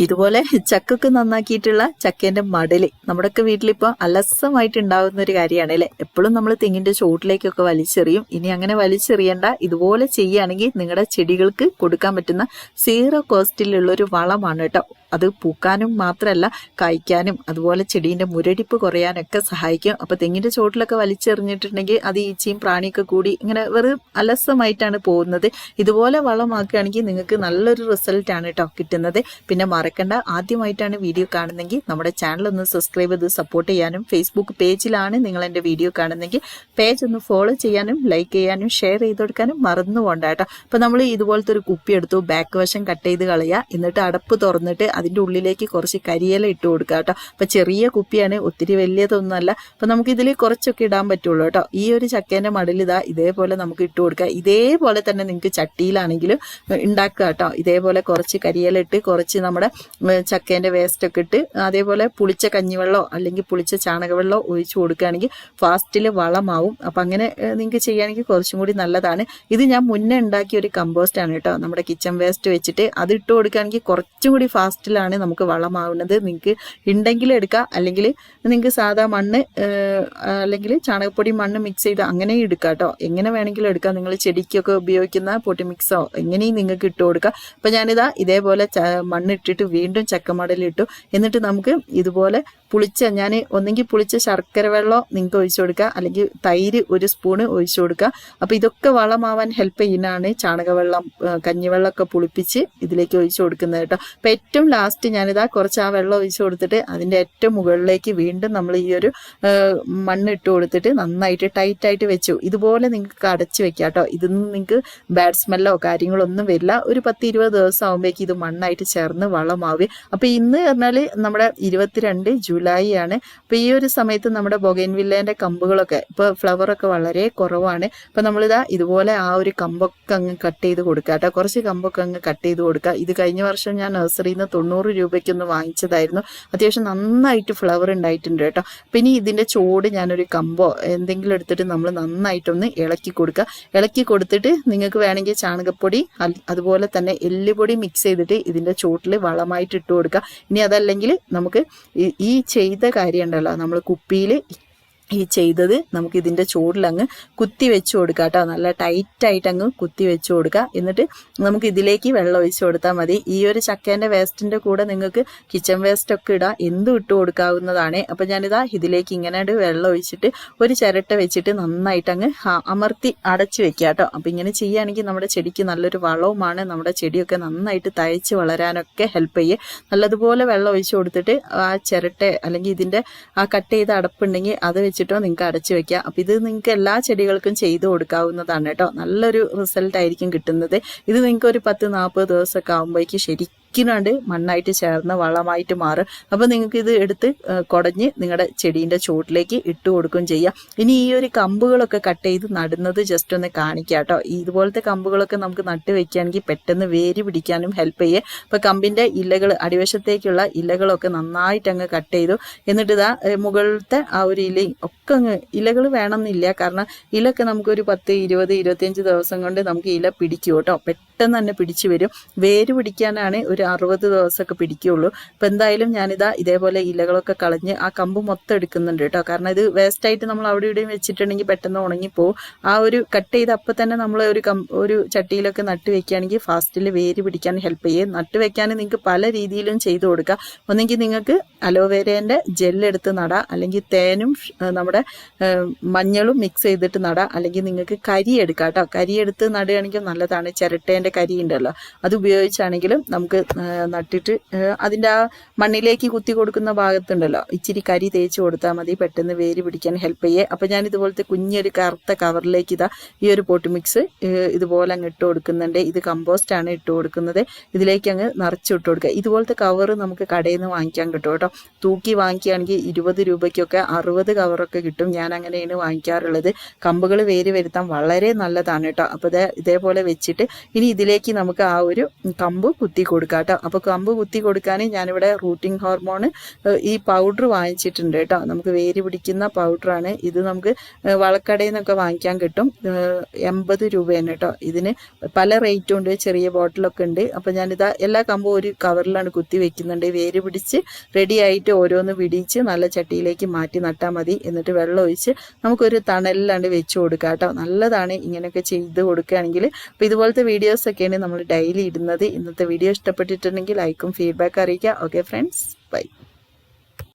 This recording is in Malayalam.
ഇതുപോലെ ചക്കക്ക് നന്നാക്കിയിട്ടുള്ള ചക്കേന്റെ മടൽ നമ്മുടെയൊക്കെ വീട്ടിലിപ്പോൾ അലസമായിട്ട് ഉണ്ടാകുന്ന ഒരു കാര്യമാണ് അല്ലേ? എപ്പോഴും നമ്മൾ തെങ്ങിന്റെ ചോട്ടിലേക്കൊക്കെ വലിച്ചെറിയും. ഇനി അങ്ങനെ വലിച്ചെറിയണ്ട. ഇതുപോലെ ചെയ്യുകയാണെങ്കിൽ നിങ്ങളുടെ ചെടികൾക്ക് കൊടുക്കാൻ പറ്റുന്ന സീറോ കോസ്റ്റിലുള്ള ഒരു വളമാണ് കേട്ടോ. അത് പൂക്കാനും മാത്രമല്ല കായ്ക്കാനും അതുപോലെ ചെടീന്റെ മുരടിപ്പ് കുറയാനൊക്കെ സഹായിക്കും. അപ്പോൾ തെങ്ങിന്റെ ചോട്ടിലൊക്കെ വലിച്ചെറിഞ്ഞിട്ടുണ്ടെങ്കിൽ അത് ഈച്ചയും പ്രാണിയൊക്കെ കൂടി ഇങ്ങനെ വെറും അലസമായിട്ടാണ് പോകുന്നത്. ഇതുപോലെ വളമാക്കുകയാണെങ്കിൽ നിങ്ങൾക്ക് നല്ലൊരു റിസൾട്ടാണ് കേട്ടോ കിട്ടുന്നത്. പിന്നെ മറക്കണ്ട ആദ്യമായിട്ടാണ് വീഡിയോ കാണുന്നെങ്കിൽ നമ്മുടെ ചാനൽ ഒന്ന് സബ്സ്ക്രൈബ് ചെയ്ത് സപ്പോർട്ട് ചെയ്യാനും ഫേസ്ബുക്ക് പേജിലാണ് നിങ്ങൾ എന്റെ വീഡിയോ കാണുന്നെങ്കിൽ പേജ് ഒന്ന് ഫോളോ ചെയ്യാനും ലൈക്ക് ചെയ്യാനും ഷെയർ ചെയ്ത് കൊടുക്കാനും മറന്നു പോകണ്ട കേട്ടോ അപ്പോൾ നമ്മൾ ഇതുപോലത്തെ ഒരു കുപ്പി എടുത്തു ബാക്ക് വശം കട്ട് ചെയ്ത് കളയുക. എന്നിട്ട് അടപ്പ് തുറന്നിട്ട് അതിന്റെ ഉള്ളിലേക്ക് കുറച്ച് കരിയില ഇട്ട് കൊടുക്കുക കേട്ടോ. അപ്പം ചെറിയ കുപ്പിയാണ് ഒത്തിരി വലിയതൊന്നുമല്ല. അപ്പം നമുക്ക് ഇതിൽ കുറച്ചൊക്കെ ഇടാൻ പറ്റുള്ളൂ കേട്ടോ. ഈ ഒരു ചക്കേന്റെ മടലിതാ ഇതാ ഇതേപോലെ നമുക്ക് ഇട്ട് കൊടുക്കുക. ഇതേപോലെ തന്നെ നിങ്ങൾക്ക് ചട്ടിയിലാണെങ്കിലും ഉണ്ടാക്കുക കേട്ടോ. ഇതേപോലെ കുറച്ച് കരിയില ഇട്ട് കുറച്ച് നമ്മുടെ ചക്കേന്റെ വേസ്റ്റൊക്കെ ഇട്ട് അതേപോലെ പുളിച്ച കഞ്ഞിവെള്ളമോ അല്ലെങ്കിൽ പുളിച്ച ചാണകവെള്ളമോ ഒഴിച്ചു കൊടുക്കുകയാണെങ്കിൽ ഫാസ്റ്റിൽ വളമാവും. അപ്പം അങ്ങനെ നിങ്ങൾക്ക് ചെയ്യുകയാണെങ്കിൽ കുറച്ചും കൂടി നല്ലതാണ്. ഇത് ഞാൻ മുന്നേ ഉണ്ടാക്കിയ ഒരു കമ്പോസ്റ്റാണ് കേട്ടോ. നമ്മുടെ കിച്ചൺ വേസ്റ്റ് വെച്ചിട്ട് അത് ഇട്ട് കൊടുക്കുകയാണെങ്കിൽ കുറച്ചും കൂടി ഫാസ്റ്റിലാണ് നമുക്ക് വളമാവുന്നത്. നിങ്ങൾക്ക് ഉണ്ടെങ്കിൽ എടുക്കാം. അല്ലെങ്കിൽ നിങ്ങൾക്ക് സാധാ മണ്ണ് അല്ലെങ്കിൽ ചാണകപ്പൊടി മണ്ണ് മിക്സ് ചെയ്ത് അങ്ങനെ എടുക്കാം കേട്ടോ എങ്ങനെ വേണമെങ്കിലും എടുക്കാം. നിങ്ങൾ ചെടിക്കൊക്കെ ഉപയോഗിക്കുന്ന പൊട്ടി മിക്സോ എങ്ങനെയും നിങ്ങൾക്ക് ഇട്ട് കൊടുക്കാം. അപ്പം ഞാനിതാ ഇതേപോലെ മണ്ണ് ഇട്ടിട്ട് വീണ്ടും ചക്കമടലിട്ടു. എന്നിട്ട് നമുക്ക് ഇതുപോലെ പുളിച്ച ഞാൻ ഒന്നെങ്കിൽ പുളിച്ച ശർക്കര വെള്ളം നിങ്ങൾക്ക് ഒഴിച്ചു കൊടുക്കുക അല്ലെങ്കിൽ തൈര് ഒരു സ്പൂണ് ഒഴിച്ചു കൊടുക്കുക അപ്പോൾ ഇതൊക്കെ വളമാവാൻ ഹെൽപ്പ് ചെയ്യുന്നതാണ് ചാണകവെള്ളം കഞ്ഞിവെള്ളമൊക്കെ പുളിപ്പിച്ച് ഇതിലേക്ക് ഒഴിച്ചു കൊടുക്കുന്നത് കേട്ടോ അപ്പോൾ ഏറ്റവും ലാസ്റ്റ് ഞാനിതാ കുറച്ച് ആ വെള്ളം ഒഴിച്ച് കൊടുത്തിട്ട് അതിന്റെ ഏറ്റവും മുകളിലേക്ക് വീണ്ടും നമ്മൾ ഈ ഒരു മണ്ണ് ഇട്ട് കൊടുത്തിട്ട് നന്നായിട്ട് ടൈറ്റായിട്ട് വെച്ചു. ഇതുപോലെ നിങ്ങൾക്ക് അടച്ച് വെക്കാം കേട്ടോ. ഇതൊന്നും നിങ്ങൾക്ക് ബാഡ് സ്മെല്ലോ കാര്യങ്ങളോ ഒന്നും വരില്ല. ഒരു പത്ത് ഇരുപത് ദിവസം ആകുമ്പോഴേക്ക് ഇത് മണ്ണായിട്ട് ചേർന്ന് വളമാവും അപ്പോൾ ഇന്ന് പറഞ്ഞാൽ നമ്മുടെ ഇരുപത്തിരണ്ട് ജൂലൈ ആണ്. അപ്പോൾ ഈ ഒരു സമയത്ത് നമ്മുടെ ബൊഗൈൻവില്ലേന്റെ കമ്പുകളൊക്കെ ഇപ്പോൾ ഫ്ലവറൊക്കെ വളരെ കുറവാണ്. അപ്പോൾ നമ്മളിതാ ഇതുപോലെ ആ ഒരു കമ്പൊക്കെ അങ്ങ് കട്ട് ചെയ്ത് കൊടുക്കുക കേട്ടോ. കുറച്ച് കമ്പൊക്കെ അങ്ങ് കട്ട് ചെയ്ത് കൊടുക്കുക. ഇത് കഴിഞ്ഞ വർഷം ഞാൻ നഴ്സറിയിൽ നിന്ന് തൊണ്ണൂറ് രൂപയ്ക്കൊന്ന് വാങ്ങിച്ചതായിരുന്നു. അത്യാവശ്യം നന്നായിട്ട് ഫ്ലവർ ഉണ്ടായിട്ടുണ്ട് കേട്ടോ. പിന്നെ ഇതിന്റെ ചോട് ഞാനൊരു കമ്പോ എന്തെങ്കിലും എടുത്തിട്ട് നമ്മൾ നന്നായിട്ടൊന്ന് ഇളക്കി കൊടുക്കുക ഇളക്കി കൊടുത്തിട്ട് നിങ്ങൾക്ക് വേണമെങ്കിൽ ചാണകപ്പൊടി അതുപോലെ തന്നെ എല്ലുപൊടി മിക്സ് ചെയ്തിട്ട് ഇതിന്റെ ചോട്ടിൽ വളമായിട്ട് ഇട്ട് കൊടുക്കുക ഇനി അതല്ലെങ്കിൽ നമുക്ക് ഈ ചെയ്ത കാര്യം ഉണ്ടല്ലോ. നമ്മൾ കുപ്പിയിൽ ഈ ചെയ്തത് നമുക്ക് ഇതിന്റെ ചൂടിലങ്ങ് കുത്തി വെച്ച് കൊടുക്കുക കേട്ടോ നല്ല ടൈറ്റായിട്ട് അങ്ങ് കുത്തി വെച്ച് കൊടുക്കുക എന്നിട്ട് നമുക്ക് ഇതിലേക്ക് വെള്ളം ഒഴിച്ച് കൊടുത്താൽ മതി. ഈ ഒരു ചക്കേന്റെ വേസ്റ്റിന്റെ കൂടെ നിങ്ങൾക്ക് കിച്ചൺ വേസ്റ്റ് ഒക്കെ ഇടാം. എന്തും ഇട്ട് കൊടുക്കാവുന്നതാണ്. അപ്പം ഞാനിതാ ഇതിലേക്ക് ഇങ്ങനെ വെള്ളം ഒഴിച്ചിട്ട് ഒരു ചിരട്ട വെച്ചിട്ട് നന്നായിട്ട് അങ്ങ് അമർത്തി അടച്ച് വെക്കുക കേട്ടോ അപ്പം ഇങ്ങനെ ചെയ്യുകയാണെങ്കിൽ നമ്മുടെ ചെടിക്ക് നല്ലൊരു വളവുമാണ്. നമ്മുടെ ചെടിയൊക്കെ നന്നായിട്ട് തയ്ച്ച് വളരാനൊക്കെ ഹെൽപ്പ് ചെയ്യേ. നല്ലതുപോലെ വെള്ളം ഒഴിച്ച് കൊടുത്തിട്ട് ആ ചിരട്ട അല്ലെങ്കിൽ ഇതിന്റെ ആ കട്ട് ചെയ്ത അടപ്പുണ്ടെങ്കിൽ അത് വെച്ച് വെച്ചിട്ടോ നിങ്ങൾക്ക് അടച്ചു വെക്കാം. അപ്പോൾ ഇത് നിങ്ങൾക്ക് എല്ലാ ചെടികൾക്കും ചെയ്തു കൊടുക്കാവുന്നതാണ് കേട്ടോ. നല്ലൊരു റിസൾട്ട് ആയിരിക്കും കിട്ടുന്നത്. ഇത് നിങ്ങൾക്ക് ഒരു പത്ത് നാൽപ്പത് ദിവസമൊക്കെ ആകുമ്പോഴേക്ക് ശരി ഒരിക്കലുണ്ട് മണ്ണായിട്ട് ചേർന്ന് വളമായിട്ട് മാറും. അപ്പോൾ നിങ്ങൾക്ക് ഇത് എടുത്ത് കുടഞ്ഞ് നിങ്ങളുടെ ചെടീന്റെ ചുവട്ടിലേക്ക് ഇട്ട് കൊടുക്കുകയും ചെയ്യാം. ഇനി ഈ ഒരു കമ്പുകളൊക്കെ കട്ട് ചെയ്ത് നടുന്നത് ജസ്റ്റ് ഒന്ന് കാണിക്കാം കേട്ടോ ഇതുപോലത്തെ കമ്പുകളൊക്കെ നമുക്ക് നട്ട് വെക്കുകയാണെങ്കിൽ പെട്ടെന്ന് വേര് പിടിക്കാനും ഹെൽപ്പ് ചെയ്യേ. അപ്പോൾ കമ്പിന്റെ ഇലകൾ അടിവശത്തേക്കുള്ള ഇലകളൊക്കെ നന്നായിട്ട് അങ്ങ് കട്ട് ചെയ്തു. എന്നിട്ട് ഇതാ മുകളിലത്തെ ആ ഒരു ഇല ഒക്കെ അങ്ങ് ഇലകൾ വേണമെന്നില്ല. കാരണം ഇലൊക്കെ നമുക്കൊരു പത്ത് ഇരുപത് ഇരുപത്തിയഞ്ച് ദിവസം കൊണ്ട് നമുക്ക് ഇല പിടിക്കും കേട്ടോ. പെട്ടെന്ന് തന്നെ പിടിച്ചു വരും. വേര് പിടിക്കാനാണ് ഒരു അറുപത് ദിവസമൊക്കെ പിടിക്കുകയുള്ളൂ അപ്പം എന്തായാലും ഞാനിതാ ഇതേപോലെ ഇലകളൊക്കെ കളഞ്ഞ് ആ കമ്പ് മൊത്തം എടുക്കുന്നുണ്ട് കേട്ടോ. കാരണം ഇത് വേസ്റ്റായിട്ട് നമ്മൾ അവിടെ ഇവിടെയും വെച്ചിട്ടുണ്ടെങ്കിൽ പെട്ടെന്ന് ഉണങ്ങിപ്പോവും. ആ ഒരു കട്ട് ചെയ്ത് അപ്പം തന്നെ നമ്മൾ ഒരു കം ഒരു ചട്ടിയിലൊക്കെ നട്ട് വെക്കുകയാണെങ്കിൽ ഫാസ്റ്റിൽ വേര് പിടിക്കാൻ ഹെൽപ്പ് ചെയ്യും. നട്ട് വെക്കാൻ നിങ്ങൾക്ക് പല രീതിയിലും ചെയ്തു കൊടുക്കാം. ഒന്നെങ്കിൽ നിങ്ങൾക്ക് അലോവേരേന്റെ ജെല്ലെടുത്ത് നടാം. അല്ലെങ്കിൽ തേനും നമ്മുടെ മഞ്ഞളും മിക്സ് ചെയ്തിട്ട് നടാം. അല്ലെങ്കിൽ നിങ്ങൾക്ക് കരി എടുക്കാം കേട്ടോ. കരി എടുത്ത് നടുകയാണെങ്കിൽ നല്ലതാണ്. ചിരട്ടേന്റെ കരി ഉണ്ടല്ലോ. അത് ഉപയോഗിച്ചാണെങ്കിലും നമുക്ക് നട്ടിട്ട് അതിന്റെ ആ മണ്ണിലേക്ക് കുത്തി കൊടുക്കുന്ന ഭാഗത്തുണ്ടല്ലോ. ഇച്ചിരി കരി തേച്ച് കൊടുത്താൽ മതി പെട്ടെന്ന് വേര് പിടിക്കാൻ ഹെൽപ്പ് ചെയ്യേ. അപ്പം ഞാൻ ഇതുപോലത്തെ കുഞ്ഞൊരു കറുത്ത കവറിലേക്ക് ഇതാ ഈ ഒരു പോട്ട് മിക്സ് ഇതുപോലെ അങ്ങ് ഇട്ട് കൊടുക്കുന്നുണ്ട്. ഇത് കമ്പോസ്റ്റ് ആണ് ഇട്ട് കൊടുക്കുന്നത്. ഇതിലേക്ക് അങ്ങ് നിറച്ച് ഇട്ട് കൊടുക്കുക. ഇതുപോലത്തെ കവറ് നമുക്ക് കടയിൽ നിന്ന് വാങ്ങിക്കാൻ കിട്ടും കേട്ടോ. തൂക്കി വാങ്ങിക്കുകയാണെങ്കിൽ ഇരുപത് രൂപയ്ക്കൊക്കെ അറുപത് കവറൊക്കെ കിട്ടും. ഞാൻ അങ്ങനെയാണ് വാങ്ങിക്കാറുള്ളത്. കമ്പുകൾ വേര് വരുത്താൻ വളരെ നല്ലതാണ് കേട്ടോ. അപ്പോൾ ഇതേപോലെ വെച്ചിട്ട് ഇനി ഇതിലേക്ക് നമുക്ക് ആ ഒരു കമ്പ് കുത്തി കൊടുക്കാം കേട്ടോ. അപ്പോൾ കമ്പ് കുത്തി കൊടുക്കാൻ ഞാനിവിടെ റൂട്ടിംഗ് ഹോർമോൺ ഈ പൗഡർ വാങ്ങിച്ചിട്ടുണ്ട് കേട്ടോ. നമുക്ക് വേര് പിടിക്കുന്ന പൗഡറാണ്. ഇത് നമുക്ക് വളക്കടയിൽ നിന്നൊക്കെ വാങ്ങിക്കാൻ കിട്ടും. എൺപത് രൂപയാണ് കേട്ടോ. ഇതിന് പല റേറ്റും ഉണ്ട്. ചെറിയ ബോട്ടിലൊക്കെ ഉണ്ട്. അപ്പോൾ ഞാനിതാ എല്ലാ കമ്പും ഒരു കവറിലാണ് കുത്തി വെക്കുന്നുണ്ട്. വേര് പിടിച്ച് റെഡി ആയിട്ട് ഓരോന്ന് പിടിച്ച് നല്ല ചട്ടിയിലേക്ക് മാറ്റി നട്ടാൽ മതി. എന്നിട്ട് വെള്ളം ഒഴിച്ച് നമുക്കൊരു തണലിലാണ്ട് വെച്ച് കൊടുക്കാം കേട്ടോ. നല്ലതാണ് ഇങ്ങനെയൊക്കെ ചെയ്ത് കൊടുക്കുകയാണെങ്കിൽ. അപ്പോൾ ഇതുപോലത്തെ വീഡിയോസൊക്കെയാണ് നമ്മൾ ഡെയിലി ഇടുന്നത്. ഇന്നത്തെ വീഡിയോ ഇഷ്ടപ്പെട്ടിട്ടുണ്ടെങ്കിൽ ലൈക്കും ഫീഡ്ബാക്കും അറിയിക്കുക. Okay friends bye